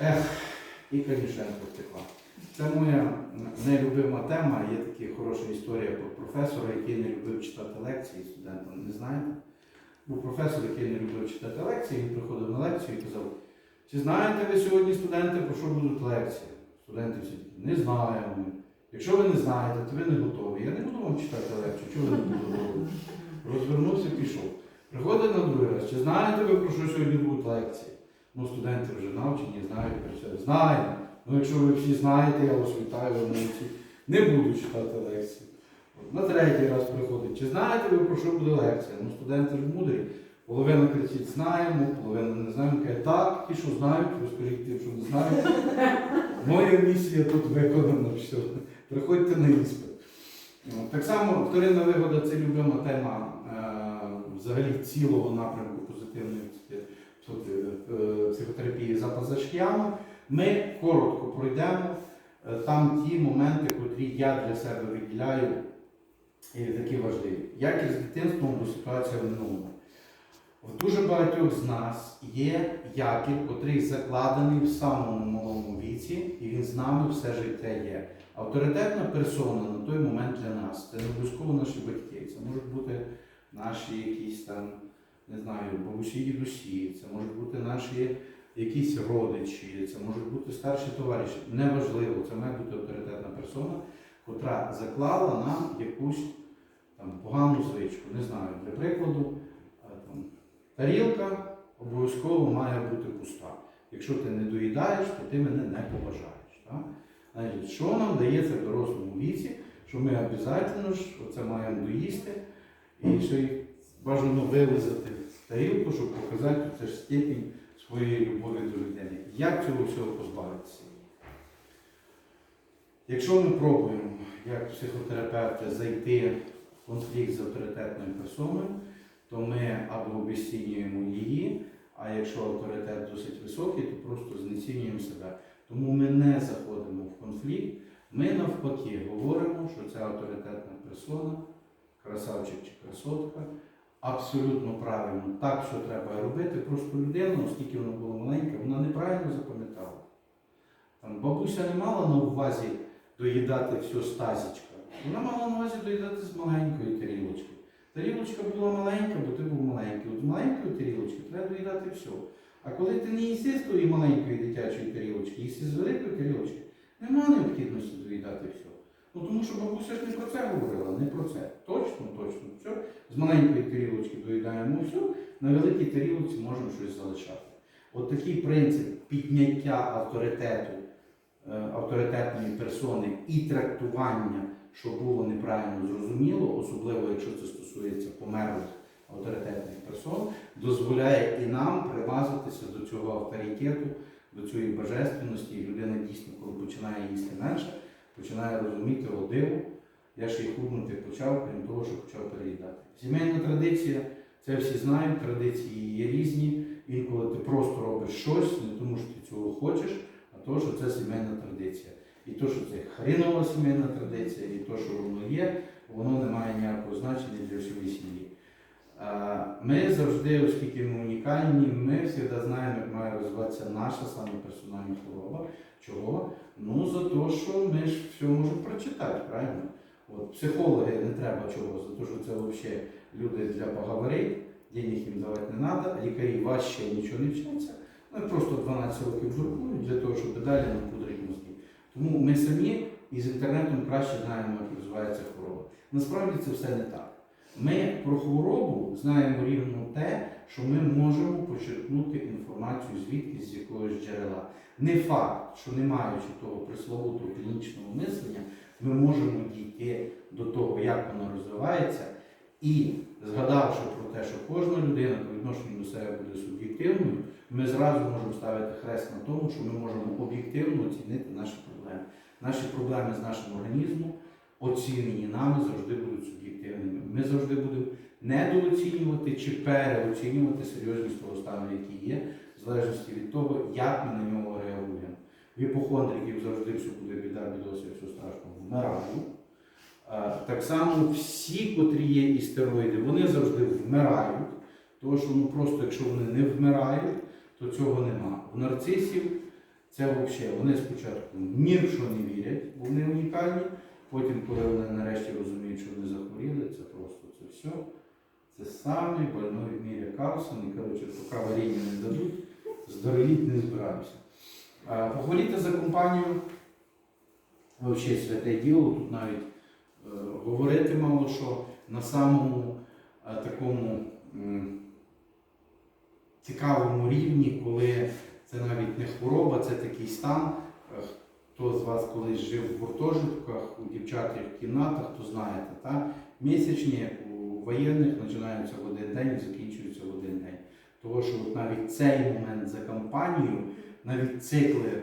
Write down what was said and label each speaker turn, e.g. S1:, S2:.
S1: Ех, і Канішенко втекла. Це моя нелюбима тема. Є така хороша історія про професора, який не любив читати лекції студентам. Не знаєте? Був професор, який не любив читати лекції, він приходив на лекцію і казав, чи знаєте ви сьогодні, студенти, про що будуть лекції? Студенти всі не знаємо. Якщо ви не знаєте, то ви не готові. Я не буду вам читати лекцію, чого ви не готові? Розвернувся, пішов. Приходить на другий раз, чи знаєте ви, про що сьогодні будуть лекції? Ну, студенти вже навчені, знають про це. Знаємо. Ну, якщо ви всі знаєте, я вас вітаю, ви молодці. Не буду читати лекції. На третій раз приходить. Чи знаєте ви, про що буде лекція? Ну, студенти ж мудрі. Половина кричить, знаємо, половина не знаємо. Каже, так, ті, що знають, розкажіть тим, що не знають. Моя місія тут виконана. Все. Приходьте на іспит. Так само вторинна вигода це любима тема е, взагалі цілого напрямку позитивної психі- психо- е, психотерапії за позашкіями. Ми коротко пройдемо е, там ті моменти, котрі я для себе виділяю і такі важливі. Як із дитинством до ситуації в минулому. В дуже багатьох з нас є якір, котрий закладений в самому малому віці, і він з нами все життя є. Авторитетна персона на той момент для нас це не обов'язково наші батьки, це можуть бути наші якісь там, не знаю, бабусі, дідусі, це можуть бути наші якісь родичі, це можуть бути старші товариші. Неважливо, це має бути авторитетна персона, котра заклала нам якусь там погану звичку. Не знаю, для прикладу, там, тарілка обов'язково має бути пуста. Якщо ти не доїдаєш, то ти мене не поважаєш. Так? Що нам дається в дорослому віці, що ми обов'язково оце маємо доїсти і ще бажано вилизати тарілку, щоб показати це ж степінь своєї любові до людини. Як цього всього позбавитися? Якщо ми пробуємо, як психотерапевти, зайти в конфлікт з авторитетною персоною, то ми або обесцінюємо її, а якщо авторитет досить високий, то просто знецінюємо себе. Тому ми не заходимо в конфлікт, ми навпаки говоримо, що ця авторитетна персона, красавчик чи красотка, абсолютно правильно, так, що треба робити, просто людина, оскільки вона була маленька, вона неправильно запам'ятала. Там бабуся не мала на увазі доїдати все з тазічка. Вона мала на увазі доїдати з маленької тарілочки. Тарілочка була маленька, бо ти був маленький. От з маленької тарілочки треба доїдати все. А коли ти не їси з тої маленької дитячої тарілочки, їси з великої тарілочки, немає необхідності доїдати все. Ну тому що бабуся ж не про це говорила, не про це. Точно, точно. З маленької тарілочки доїдаємо все, на великій тарілочці можемо щось залишати. От такий принцип підняття авторитету, е, авторитетної персони і трактування, що було неправильно зрозуміло, особливо якщо це стосується померлих авторитетних персон, дозволяє і нам примазатися до цього авторитету, до цієї божественності. І людина дійсно, коли починає їсти менше, починає розуміти о диво. Я ще й худнути почав, крім того, що почав переїдати. Сімейна традиція, це всі знають, традиції є різні. Інколи ти просто робиш щось, не тому що ти цього хочеш, а то, що це сімейна традиція. І то, що це хрінова сімейна традиція, і то, що воно є, воно не має ніякого значення для всієї сім'ї. Ми завжди, оскільки ми унікальні, ми завжди знаємо, як має розвиватися наша саме персональна хвороба. Чого? Ну, за те, що ми ж все можемо прочитати, правильно? От, психологи не треба чого, за те, що це взагалі люди для поговорити, денег їм давати не треба, лікарі вас ще нічого не вчаться. Вони просто 12 років журкують для того, щоб далі нам пудрити мозки. Тому ми самі із інтернетом краще знаємо, як розвивається хвороба. Насправді це все не так. Ми про хворобу знаємо рівно те, що ми можемо почерпнути інформацію звідки з якогось джерела. Не факт, що не маючи того присловутого клінічного мислення, ми можемо дійти до того, як воно розвивається, і згадавши про те, що кожна людина по відношенню до себе буде суб'єктивною, ми зразу можемо ставити хрест на тому, що ми можемо об'єктивно оцінити наші проблеми. Наші проблеми з нашим організмом оцінені нами завжди будуть суб'єктивними. Ми завжди будемо недооцінювати чи переоцінювати серйозність того стану, який є, в залежності від того, як ми на нього реагуємо. В іпохондриків завжди все буде біда, бідося, все страшно, вмирають. Так само всі, котрі є істероїди, вони завжди вмирають. Тому що ну, просто якщо вони не вмирають, то цього нема. У нарцисів Це взагалі, вони спочатку ні в що не вірять, бо вони унікальні. Потім, коли вони нарешті розуміють, що вони захворіли, це просто це все. Це самий больной в мірі Карлсон. І коротше, поки варіння не дадуть, здоровіть не збираюся. А, Похворіти за компанію взагалі святе діло. Тут навіть говорити мало що на самому е, такому цікавому рівні, коли це навіть не хвороба, це такий стан. Е, Хто з вас колись жив в гуртожитках, у дівчатих кімнатах, то знаєте, так? місячні у воєнних починаються в один день і закінчуються в один день. Тому що от навіть цей момент за кампанію, навіть цикли е,